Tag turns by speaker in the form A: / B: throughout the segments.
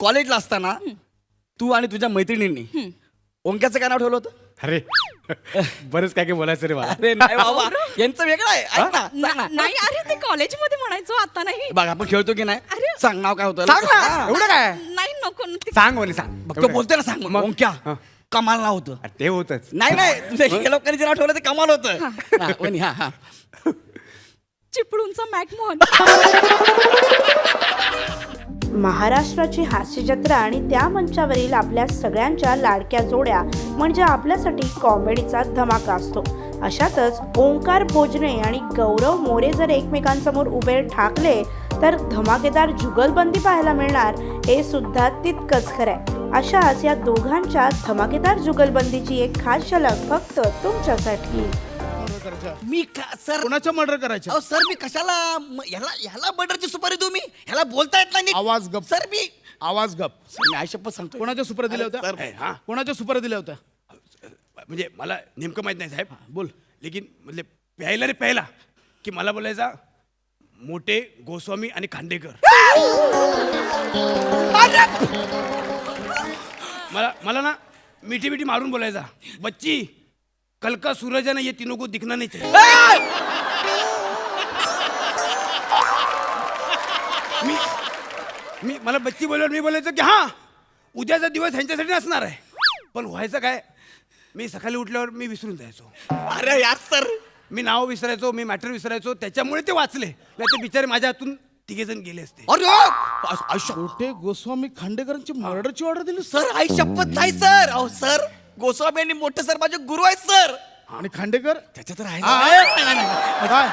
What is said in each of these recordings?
A: कॉलेजला असताना तू आणि तुझ्या मैत्रिणींनी ओंक्याचं काय नाव ठेवलं होतं?
B: अरे. बरंच काय काय बोलायचं रे मला
A: अरे नाही बाबा यांचं वेगळं आहे. ऐक ना सांग ना.
C: ना- नाही अरे ते कॉलेजमध्ये म्हणायचो आता नाही.
A: बघ आपण खेळतो की नाही?
C: अरे.
A: सांग नाव काय होतं?
B: सांग ना.
A: हा.
B: एवढं काय?
C: नाही नको ते-
B: सांग बोले सांग.
A: बघ तो? बोलतोय ना सांग मग? ओंक्या
B: हा.
A: कमाल नाव होतं.
B: अरे, ते होतच.
A: नाही नाही तुझ्या लोकांनी जे नाव ठेवलं ते कमाल होतं. हा, वनी, हा हा.
C: चिपळूणचा मॅकमोहन.
D: महाराष्ट्राची हास्यजत्रा आणि त्या मंचावरील आपल्या सगळ्यांच्या लाडक्या जोड्या म्हणजे आपल्यासाठी कॉमेडीचा धमाका असतो. अशातच ओंकार भोजने आणि गौरव मोरे जर एकमेकांसमोर उभे ठाकले तर धमाकेदार जुगलबंदी पाहायला मिळणार हे सुद्धा तितकंच खरं आहे अशाच या दोघांच्या धमाकेदार जुगलबंदीची एक खास झलक फक्त तुमच्यासाठी.
E: करायच्या
A: मी का सर
E: कोणाच्या मर्डर करायच्या
A: अहो सर मी कशाला म- ह्याला ह्याला मर्डरची सुपारी देऊ मी? ह्याला बोलता येत नाही
E: आवाज गप.
A: सर मी
E: आवाज गप.
A: सर, मी आयुष्यपत सांगतो
E: कोणाच्या सुपर दिल्या
A: सर,
E: होत्या?
B: ए, हा
E: कोणाच्या सुपर दिल्या होत्या?
B: म्हणजे मला नेमकं माहीत नाही साहेब.
E: बोल.
B: लेकिन म्हणजे प्यायला रे प्यायला. की मला बोलायचा मोठे गोस्वामी आणि खांडेकर. मला मला ना मिठी मिठी मारून बोलायचा. बच्ची! कल का सूरज है ना ये तीनों को दिखना नहीं चाहिए। मी मी मला बच्ची बोलल्यावर मी बोलायचं की हा उद्याचा दिवस ह्यांच्यासाठी नसणार आहे. पण व्हायचं काय मी सकाळी उठल्यावर मी विसरून जायचो.
A: अरे यार सर.
B: मी नाव विसरायचो मी मॅटर विसरायचो त्याच्यामुळे ते वाचले. नाही ते बिचारे माझ्या हातून तिघे जण गेले असते.
A: अरे आयुष्य.
E: छोटे गोस्वामी खांडेकरांची मर्डरची ऑर्डर दिली
A: सर आई शपथ नाही सर. अहो सर. गोस्वामी आणि मोठे सर माझे गुरु आहेत सर.
E: आणि खांडेकर?
A: त्याच्यात आहे ना.
E: आहे.
A: नाही, नाही, नाही.
E: काय?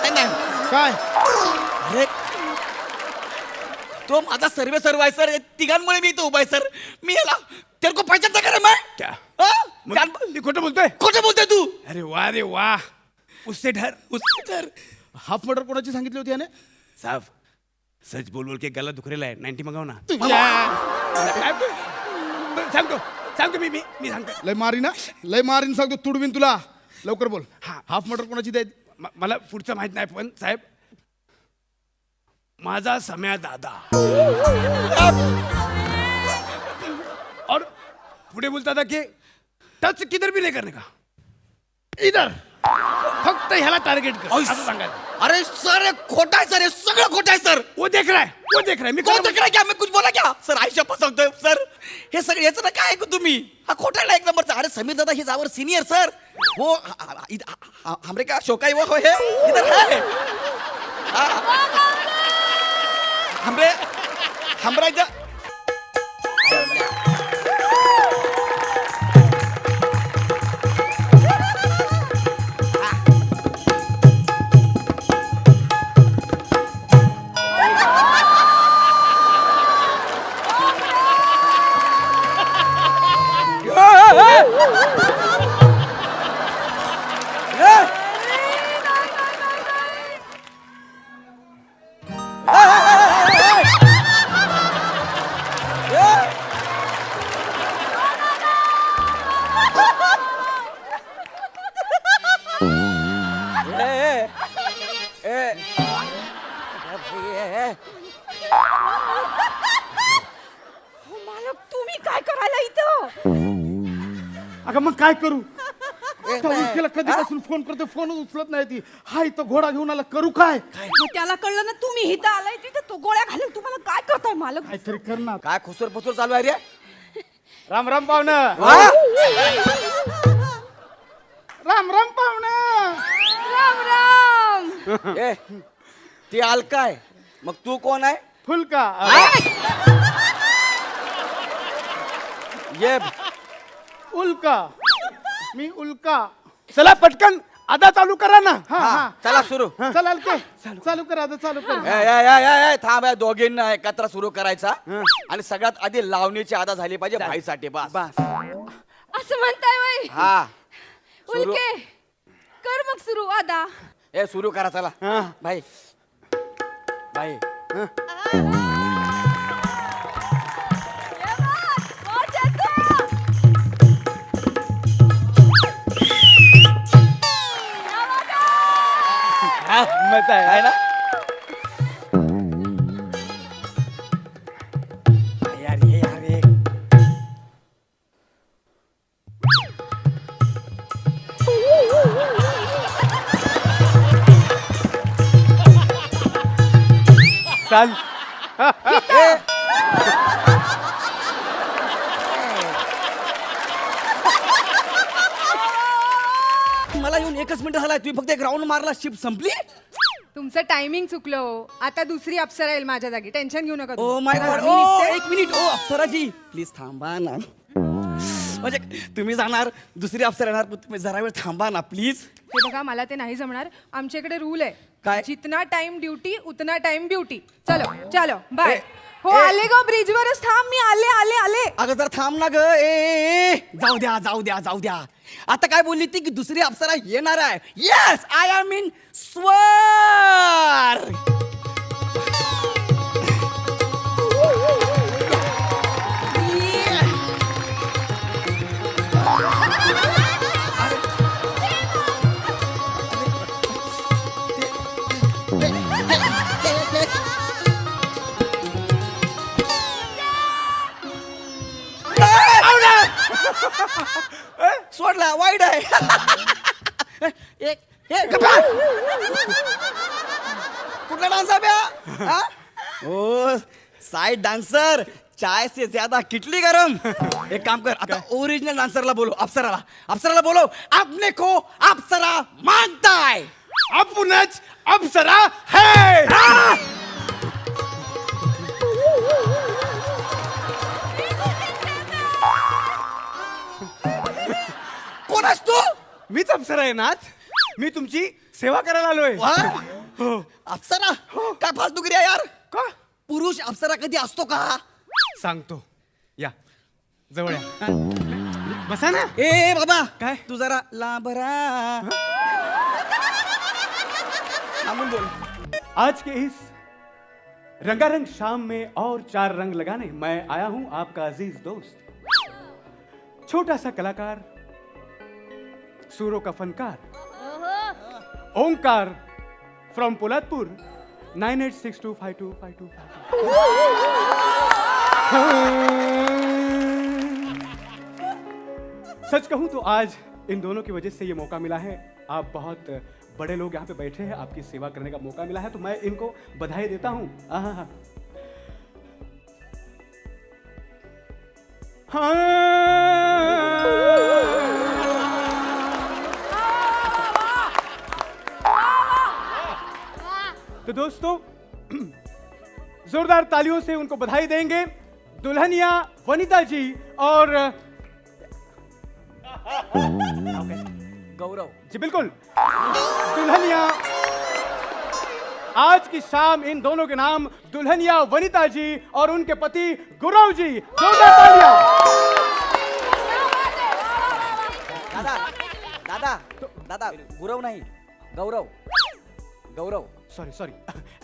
A: नाही, नाही.
E: काय?
A: अरे तो माझा सर्व सर्व आहे सर. या तिघांमुळे मी इथं उभा आहे सर. मी याला तेरे को पहचानता का रे मैं
B: क्या?
A: हा?
B: मी खोटं बोलतोय?
A: खोटं बोलतोय तू.
B: अरे वा रे वा. उससे डर
A: उससे डर.
E: हाफ मर्डर कोणाची सांगितली होती याने?
B: साहब सच बोल बोल के गला दुखरेला आहे. नाईन्टी मागव ना. सांगतो सांगतो मी मी मी सांगतो.
E: लय मारी ना लय मारीन सांगतो तुडवीन तुला. लवकर बोल.
B: हा.
E: हाफ मर्डर कोणाची द्यायची?
B: म- मला पुढचं माहीत नाही पण साहेब माझा सम्या दादा. और पुढे बोलता था की टच किधर भी नाही करणे का? इधर. फक्त ह्याला टार्गेट कर. असं सांगायचं.
A: अरे सर हे खोटं आहे सर हे सगळं खोटं आहे सर.
B: वो देख रहा है वो देख रहा है. मी
A: कोण
B: खरं
A: तक्रार क्या? मैं कुछ बोला क्या? सर आई शपथ सांगतोय सर. हे सगळं याचं ना काय ऐकू तुम्ही? हा खोटा आहे ना एक नंबरचा. अरे समीर दादा हिज आवर सिनियर सर. वो ह- ह- ह- ह- हमरे का? शोकाई वो है इधर है. हाँ. हमरे हमरा इधर
E: करू? त्या उलटीला कधीपासून फोन करते? फोन उचलत नाही ती. हा इथं घोडा घेऊन आला. करू काय?
C: मग त्याला कळलं ना तुम्ही इथं आलाय तिथं तो गोळ्या घालून तुम्हाला काय करताय मालक?
E: काहीतरी करणार.
A: काय खुसर फुसर चालू आहे रे?
E: राम राम पाहुणं.
A: हा?
E: राम राम पाहुणं.
C: राम राम.
A: ए ती अलका आहे. मग तू कोण आहे?
E: फुलका.
A: ये.
E: उल्का मी उल्का.
B: चला पटकन आता चालू करा ना.
E: हा
A: हा,
E: हा.
A: चला सुरू.
E: चल अलके चालू कर. आता चालू कर.
A: ए, ए, ए, ए, ए, थांब ए, दोघींना एकत्र सुरू करायचा. आणि सगळ्यात आधी लावणीची आदा झाली पाहिजे भाईसाठी बस.
C: असं म्हणताय वय
A: हा. सुरू.
C: उलके कर मग सुरू आदा
A: ए सुरू करा चला. भाई भाई कामाचा आहे ना? मला येऊन एकच मिनिट झालाय तुम्ही फक्त एक राऊंड मारला शिप संपली?
F: तुमचं टायमिंग चुकलं हो. आता दुसरी अप्सरा येईल माझ्या जागी. टेन्शन घेऊ नका
A: ओ
F: तुम्ही.
A: माय गॉड ओ. एक मिनिट ओ अप्सराजी. प्लीज थांबा ना. म्हणजे तुम्ही जाणार दुसरी अप्सरा येणार पण तुम्ही जरा वेळ थांबा ना प्लीज
F: हे बघा मला ते नाही जमणार. आमच्या इकडे रूल आहे.
A: काय?
F: जितना टाइम ड्युटी उतना टाइम ब्युटी चलो चलो बाय
A: ए,
F: हो. आले ग ब्रिजवरच थांब मी आले आले आले.
A: अगं जर थांब ना ग. ए, ए ए. जाऊ द्या जाऊ द्या जाऊ द्या. आता काय बोलली ती की दुसरी अप्सरा येणार आहे? येस आय एम इन स्वर. सोडला वाईट आहे. एक हे गप्पा. कुठला डान्स आहे हा? ओ साइड डान्सर चाय से ज्यादा किटली गरम. एक काम कर आता ओरिजिनल डान्सरला बोलो अप्सराला. अप्सराला बोलो आपने को अप्सरा मानताय.
B: आपणच अप्सरा है!
A: कोण असतो
B: मीच अप्सरा आहे नाथ. मी तुमची सेवा करायला आलोय.
A: वा? अप्सरा काय फालतूगिरी आहे यार?
B: का?
A: पुरुष अप्सरा कधी असतो का
B: सांगतो. या. जवळ या. बसा ना.
A: ए बाबा.
B: काय?
A: तू जरा लांबरा. थांबून बोल.
B: आज के इस रंगारंग शाम में और चार रंग लगाने मैं आया हूं आपका अजीज दोस्त। छोटा सा कलाकार सूरों का फनकार। Omkar from Poladpur nine eight six two five two five two five सच कहूँ तो आज इन दोनों की वजह से ये मौका मिला है। आप बहुत बड़े लोग यहाँ पे बैठे हैं आपकी सेवा करने का मौका मिला है तो मैं इनको बधाई देता हूँ। हाँ। दोस्तों जोरदार तालियों से उनको बधाई देंगे दुल्हनिया वनिता जी और
A: गौरव।
B: जी बिल्कुल दुल्हनिया। आज की शाम इन दोनों के नाम दुल्हनिया वनिता जी और उनके पति गुरव जी। जोरदार तालियाँ।
A: दादा दादा दादा गुरव नहीं Gaurav. Gaurav
B: sorry sorry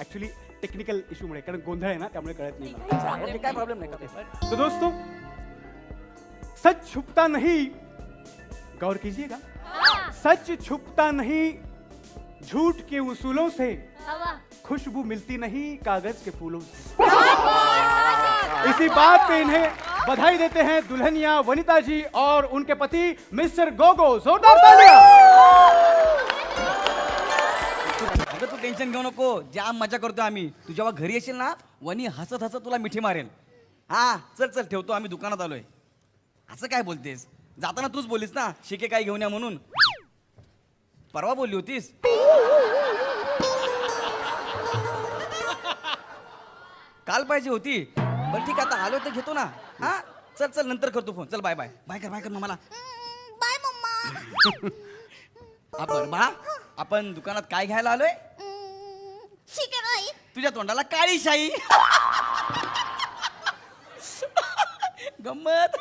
B: actually technical इश्यूमुळे कारण गोंधळ आहे ना त्यामुळे कळत नाही मला.
A: ओके, काय प्रॉब्लेम नाही का
B: तो दोस्तों सच छुपता नहीं गौर कीजिएगा। सच छुपता नहीं झूठ के उसूलों से खुशबू मिलती नहीं कागज के फूलों से। इसी बात पे इन्हें बधाई देते हैं दुल्हनिया वनिता जी और उनके पति मिस्टर गोगो। जोरदार तालियां।
A: टेन्शन घेऊ नको. जाम मजा करतो आम्ही. तू जेव्हा घरी येशील ना वनी हसत हसत तुला मिठी मारेल. हा चल चल ठेवतो. आम्ही दुकानात आलोय. असं काय बोलतेस? जाताना तूच बोलीस ना शिके काय घेऊन या म्हणून. परवा बोलली होतीस. काल पाहिजे होती. बरं ठीक आहे आता आलो तर घेतो ना. हा? चल चल नंतर करतो फोन. चल बाय बाय. बाय कर बाय कर मला
G: बाय मम्मा.
A: आपण बा आपण दुकानात काय घ्यायला आलोय? तुझ्या तोंडाला काळी शाई. गंमत.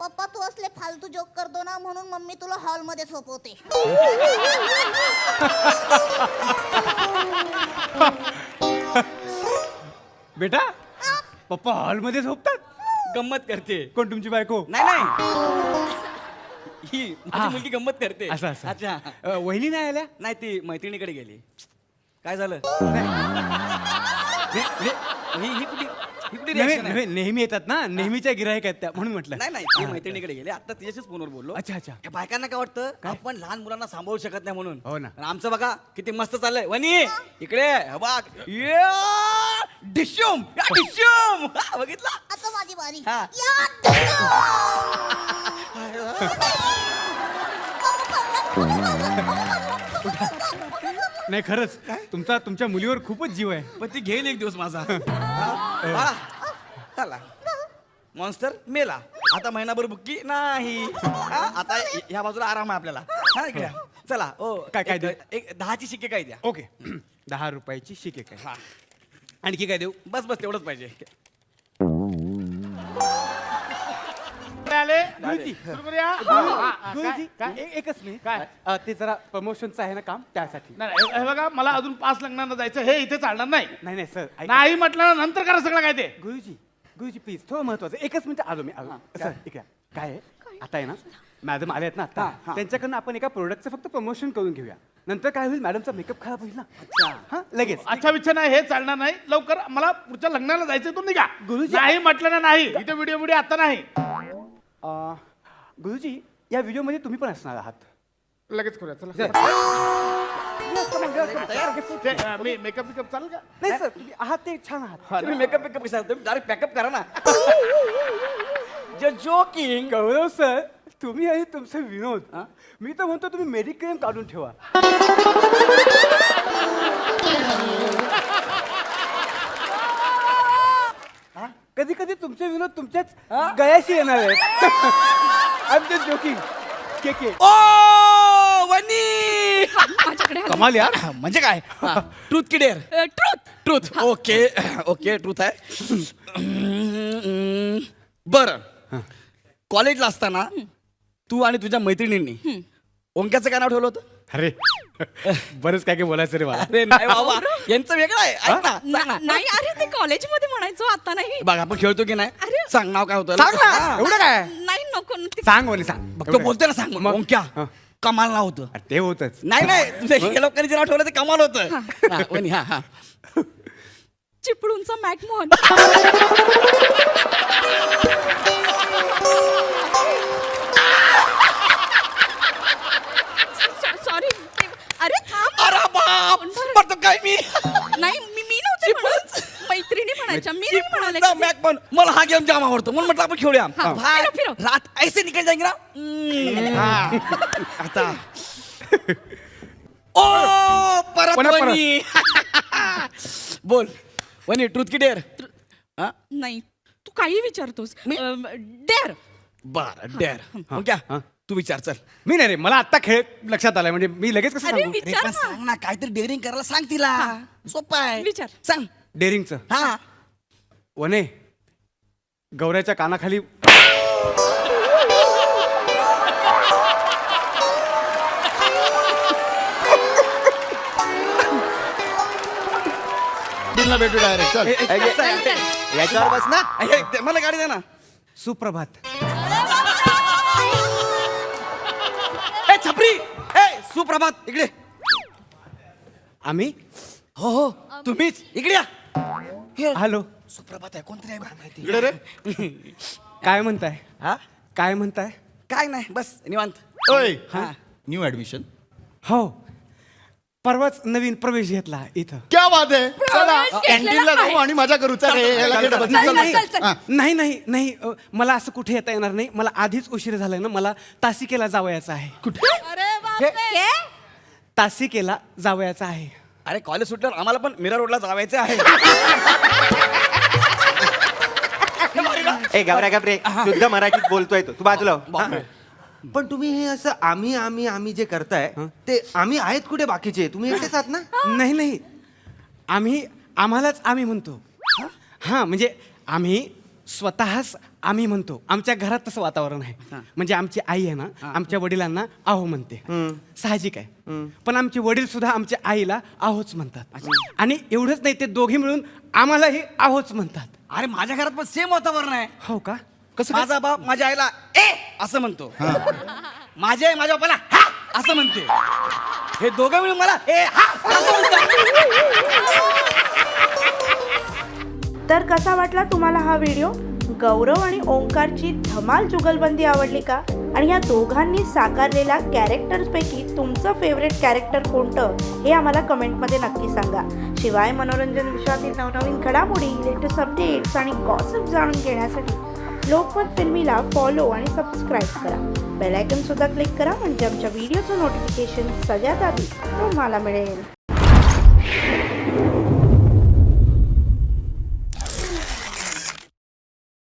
G: पप्पा तू असले फालतू जोक करतो ना म्हणून मम्मी तुला हॉलमध्ये झोपवते
B: बेटा पप्पा हॉलमध्ये झोपतात?
A: गंमत करते.
B: कोण तुमची बायको?
A: नाही नाही. ही. माझी मुलगी गंमत करते.
B: असं असं.
A: अच्छा.
B: अ, वहिनी नाही आल्या?
A: नाही ती मैत्रिणीकडे गेली. काय झालं. ही ही
B: नव्हे
A: reaction आहे.
B: नव्हे, नेहमी येतात ना नेहमीच्या गिरायक आहेत त्या म्हणून म्हटलं
A: नाही नाही ती मैत्रिणीकडे गेले आता तिच्याशीच फोनवर बोललो
B: अच्छा, अच्छा.
A: या बायकांना काय वाटतं आपण लहान मुलांना सांभाळू शकत नाही म्हणून
B: हो ना.
A: आणि आमचं बघा किती मस्त चाललंय वनी इकडे हे बघ या, डिश्यूम या, डिश्यूम हा, बघितला
G: आता माझी बारी
A: हा.
G: या.
B: नाही खरंच. तुमचा तुमच्या मुलीवर खूपच जीव आहे.
A: पण ती घेईल एक दिवस माझा. बाळा, चला. मॉन्स्टर मेला. आता महिनाभर बुक्की नाही. हा, आता ह्या बाजूला आराम आहे आपल्याला. हा इकडे या. चला ओ
B: काय- काय
A: एक-
B: देऊ?
A: एक दहाची शिक्के काय द्या?
B: ओके. दहा रुपयाची शिके काय.
A: हा.
B: आणखी काय देऊ?
A: बस बस तेवढंच पाहिजे.
E: आले. करूया?
B: गुरुजी,
E: काय-
B: एकच मिनिट.
E: काय?
B: अ, ते जरा प्रमोशनचं आहे ना काम त्यासाठी.
E: नाही, नाही, हे बघा मला अजून पाच लग्नांना जायचं हे इथे चालणार नाही.
B: नाही नाही सर ऐका.
E: नाही म्हटलं ना नंतर करा सगळं काय ते?
B: गुरुजी गुरुजी प्लीज थोडं महत्वाचं एकच मिनिट आलो मी आलो. सर इकडे या. काय आहे? आता आहे ना मॅडम आले आहेत ना आता. त्यांच्याकडनं आपण एका प्रोडक्टचं फक्त प्रमोशन करून घेऊया. नंतर काय होईल? मॅडमचा मेकअप खराब होईल ना? हा लगेच.
E: अच्छा विच्छा नाही हे चालणार नाही. लवकर मला पुढच्या लग्नाला जायचं तुम्ही का
B: गुरुजी-
E: नाही म्हटलं ना नाही. इथे व्हिडिओ व्हिडिओ आता नाही.
B: गुरुजी या व्हिडिओमध्ये तुम्ही पण असणार आहात.
E: लगेच करूया चला. ते, अं, मी मेकअप बिकअप चालेल का?
B: नाही सर तुम्ही आहात ते छान आहात.
A: तुम्ही मेकअप मेकअप कसा तुम्ही डायरेक्ट पॅकअप करा ना. जोकिंग
B: गौरव सर तुम्ही आणि तुमचे विनोद मी तर म्हणतो तुम्ही मेडिक्लेम काढून ठेवा. कधी कधी तुमचे विनोद तुमच्याच गयाशी येणार आहेत. जस्ट जोकिंग के के
A: ओ वनी!
C: माझ्याकडे
B: कमाल यार.
A: म्हणजे काय? ट्रूथ की dare
C: truth
A: truth okay okay truth आहे. बर. कॉलेजला असताना तू आणि तुझ्या मैत्रिणींनी ओंक्याचं काय नाव ठेवलं होतं?
B: अरे बरंच काय काय बोलायचं रे मला
A: अरे नाही बाबा यांचं वेगळं आहे. ऐक ना सांग ना.
C: नाही अरे ते कॉलेजमध्ये म्हणायचो आता नाही.
A: बघ आपण खेळतो की नाही?
C: अरे.
A: सांग नाव काय होतं?
B: सांग ना. एवढं काय?
C: नाही नको ते-
B: सांग बोले सांग.
A: बघ तो बोलतोय ना सांग. मग. ओंक्या.
B: हा.
A: कमाल नाव होतं.
B: अरे, ते होतच.
A: नाही नाही तुझ्या हे लोकांनी जे नाव ठेवलं ते कमाल होतं. हा, वनी, हा हा.
C: चिपळूणचा सॉरी अरे थांब
A: अरे बाप पण तो काय मी?
C: नाही मी मी नव्हते म्हणत. मैत्रिणी म्हणायच्या मी नाही म्हणाले
A: मॅक पण. मला हा गेम जाम आवडतो. म्हणून म्हटलं आपण खेळूया.
C: हा,
A: भाई,
C: फिरव, फिरव.
A: रात ऐसे निकल जाएंगे ना? हम्म, हा. आता. ओ परत
B: पुन्हा परत.
A: वनी बोल. वनी ट्रूथ की डेअर
C: नाही. तू काही विचारतोस. डेअर
A: बर डेअर मग क्या
B: हा.
A: तू विचार चल
B: मी नाही रे मला आत्ता खेळ लक्षात आलाय म्हणजे मी लगेच कसं
C: अरे
B: सांगू
A: अरे
C: विचार
A: पण
C: ना.
A: सांग ना काहीतरी डेअरिंग करायला सांग तिला सोपं आहे
C: विचार.
A: सांग
B: डेअरिंगचं
A: हा
B: वने गौऱ्याच्या कानाखाली
H: भेटू डायरेक्ट चल
A: ए, ए, कसं आहे?
H: याच्यावर बस ना
A: ए, मला गाडी दे ना
B: सुप्रभात
A: सुप्रभात इकडे.
B: आम्ही?
A: हो हो तुम्हीच. इकडे या. हे,
B: हॅलो.
A: सुप्रभात आहे कोणतरी आहे बघा माहिती.
H: इकडे रे.
B: काय म्हणताय?
A: हा?
B: काय म्हणताय?
A: काय नाही बस निवांत.
H: ओय.
A: हा.
H: New admission.
B: हो. परवाच नवीन प्रवेश घेतला इथं.
H: क्या बात आहे. चला
C: घेतलेला
H: कॅन्टीनला
C: आहे.
H: जाऊ आणि मजा करू चल याला घे डबा.
C: चल,
H: चल,
C: चल,
H: चल.
C: चल, चल.
H: हा.
B: नाही नाही नाही अ, मला असं कुठे येता येणार नाही. मला आधीच उशीर झालाय ना मला तासिकेला जावयाचं आहे.
C: अरे बापरे
B: तासिकेला जावयाचं आहे.
A: अरे कॉलेज सुटल्यावर आम्हाला पण मीरा रोडला जावायचं आहे.
I: ए घाबऱ्या घाबरे. शुद्ध मराठीत बोलतोय तो. तू बाजूला हो.
A: बापरे.
I: हा. पण तुम्ही हे असं आम्ही आम्ही आम्ही जे करताय ते आम्ही आहेत कुठे बाकीचे? तुम्ही एकटेच आहात ना?
B: नाही नाही. आम्ही आम्हालाच आम्ही म्हणतो. हां म्हणजे आम्ही स्वतःच आम्ही म्हणतो. आमच्या घरात तसं वातावरण आहे. म्हणजे आमची आई आहे ना आमच्या वडिलांना आहो म्हणते. साहजिक आहे. पण आमचे वडील सुद्धा आमच्या आईला आहोच म्हणतात. आणि एवढंच नाही ते दोघे मिळून आम्हालाही आहोच म्हणतात.
A: अरे माझ्या घरात पण सेम वातावरण आहे.
B: हो का?
A: कसं माझा बाप माझ्या आईला ए! असं म्हणतो. माझी आई माझ्या बापाला हा! असं म्हणते. हे दोघं मिळून मला ए हा! असं म्हणतात.
D: तर कसा वाटला तुम्हाला हा व्हिडिओ? गौरव आणि ओंकारची धमाल जुगलबंदी आवडली का? आणि या दोघांनी साकारलेल्या कॅरेक्टर्सपैकी तुमचं फेवरेट कॅरेक्टर कोणतं? हे आम्हाला कमेंटमध्ये नक्की सांगा. शिवाय मनोरंजन विश्वातील नवनवीन घडामोडी लेटेस्ट अपडेट्स आणि गॉसिप जाणून घेण्यासाठी लोकमत फिल्मीला फॉलो आणि सबस्क्राईब करा. बेलायकनसुद्धा क्लिक करा म्हणजे आमच्या व्हिडिओचं नोटिफिकेशन सगळ्यात आधी तुम्हाला मिळेल.